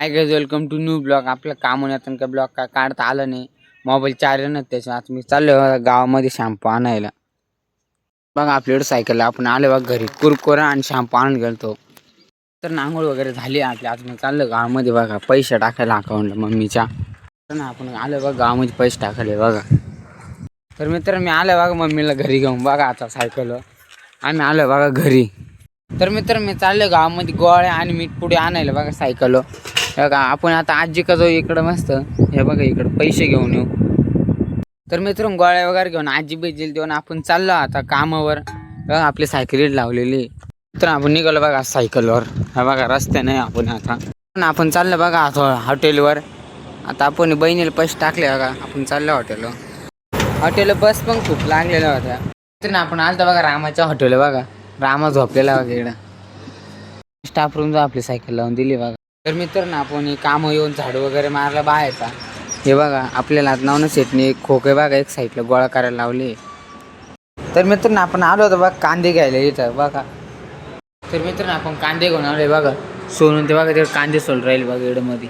Hi guys welcome to new blog आपल्या कामून का ब्लॉग काय काढता आलं नाही. मोबाईल चार्जर नाही त्याच्या आता मी चाललो गावामध्ये शॅम्पू आणायला. बघा आपल्याकडे सायकल आपण आलो बघ घरी. कुरकुरा आणि शॅम्पू आणून गेलतो. तर नांगोळ वगैरे झाली आपली. आज मी चाललो गावामध्ये बघा. पैसे टाकायला अकाउंटला मम्मीच्या. तर ना आपण आलो बघ गावामध्ये पैसे टाकले बघा. तर मित्र मी आलो बघा मम्मीला घरी घेऊन. बघा आता सायकलवर आम्ही आलो बघा घरी. तर मित्र मी चाललो गावामध्ये गोळ्या आणि मीठ पुढे आणायला बघा सायकल बघा आपण आता आजी का जाऊ इकडं मस्त. हे बघा इकडं पैसे घेऊन येऊ. तर मित्र गोळ्या वगैरे घेऊन आजी बिजील देऊन आपण चाललो आता कामावर. बघा आपली सायकल लावलेली. तर आपण निघालो बघा सायकलवर हा बघा रस्त्याने आपण आता. पण आपण चाललो बघा आता हॉटेलवर. आता आपण बहिणीला पैसे टाकले बघा आपण चाललो हॉटेलवर हॉटेल बस पण खूप लागलेल्या होत्या तर आपण आलतो बघा रामाच्या हॉटेल बघा. रामा झोपलेला बघा इकडं. स्टाफ रूम जो आपली सायकल लावून दिली बघा. तर मित्र ना आपण हे कामं येऊन झाडू वगैरे मारला बाहेरचा. हे बघा आपल्याला नावनच नावनं सेटने एक खोके बघा एक साईडला गोळा करायला लावले. तर मित्र ना आपण आलो होतो बघा कांदे घ्यायला इथं बघा. तर मित्र ना आपण कांदे घेऊन आहे बघा. सोलून ते बघा तिकडे कांदे सोल राहील बघा इकडं मध्ये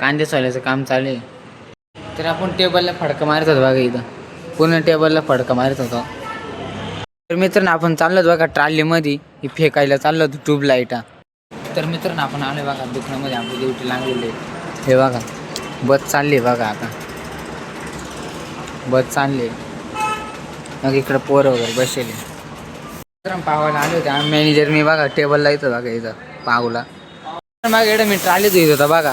कांदे सोलायचं काम चालू आहे. तर आपण टेबलला फडकं मारत होतो बघा इथं. पूर्ण टेबलला फडकं मारत होतो. तर मित्रांनो आपण चाललो बघा ट्रॉलीमध्ये. ही फेकायला चाललो होतो ट्यूबलाईटा तर मित्रांनो आपण आलो बघा दुकानामध्ये. आपली ड्युटी लागलेली आहे. हे बघा बस चालली बघा आता. बस चालली. मग इकडं पोरं वगैरे बसले मित्रांनो पावायला आले होते आम्ही मॅनेजर मी बघा टेबलला येतो बघा इथं पावला मग इकडं मी ट्राली धुत होता बघा.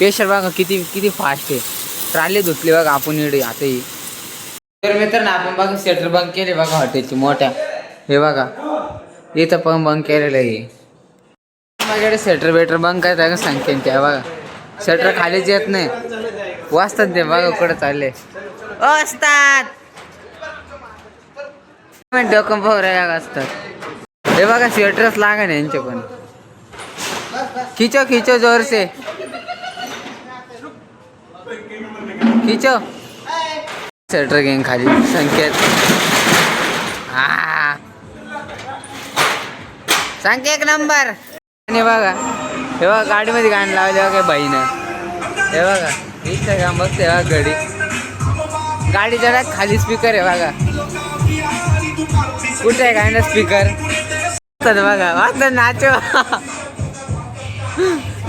पेशर बघा किती किती फास्ट आहे. ट्राली धुतली बघा आपण इकडे आता ही तर मित्रांनो आपण बघा शटर बंद केले बघा हॉटेलची मोठ्या. हे बघा इथं पण बंद केलेलं आहे. माझ्याकडे शटर बेटर बंद काय का सांगते त्या बघा. शटर खालीच येत नाही. वाचतात ते बघा कुठं चालले. असतात डोकं पोहऱ्या असतात. हे बघा स्वेटरच लागा ना यांचे पण. खिचो खिचो जोरसे. खिचो. स्वेटर घेईन खाली. संकेत. हा. संकेत नंबर आणि बघा हे बघा गाडीमध्ये गाणं लावले बघा बाईनं हे बघा इंस्टाग्राम बघते बघा घडी. गाडीच्या जरा खाली स्पीकर आहे बघा. कुठे आहे गाणं स्पीकर बघा वाचत नाचो.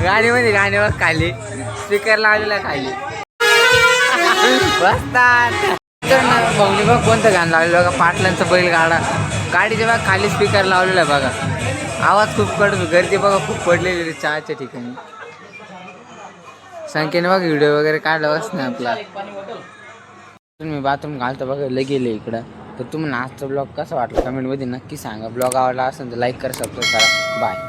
गाडीमध्ये गाणे बघ खाली. स्पीकर लावलेला खाली. बसतात. तर ना भाऊनी बघ कोणतं गाणं लावलेलं बघा पाटलांचं बैल गाडा गाडीच्या बघा खाली स्पीकर लावलेला आहे बघा. आवाज खूप कडतो गर्दी बघा खूप पडलेली रे चहाच्या ठिकाणी. संख्येने बघा व्हिडिओ वगैरे काढला बस ना आपला. मी बाथरूम घालतो बघा गेले इकडं. तर तुम्हाला आजचा ब्लॉग कसा वाटला? कमेंटमध्ये नक्की सांगा. ब्लॉग आवडला असेल तर लाईक करा सबस्क्राईब करा. बाय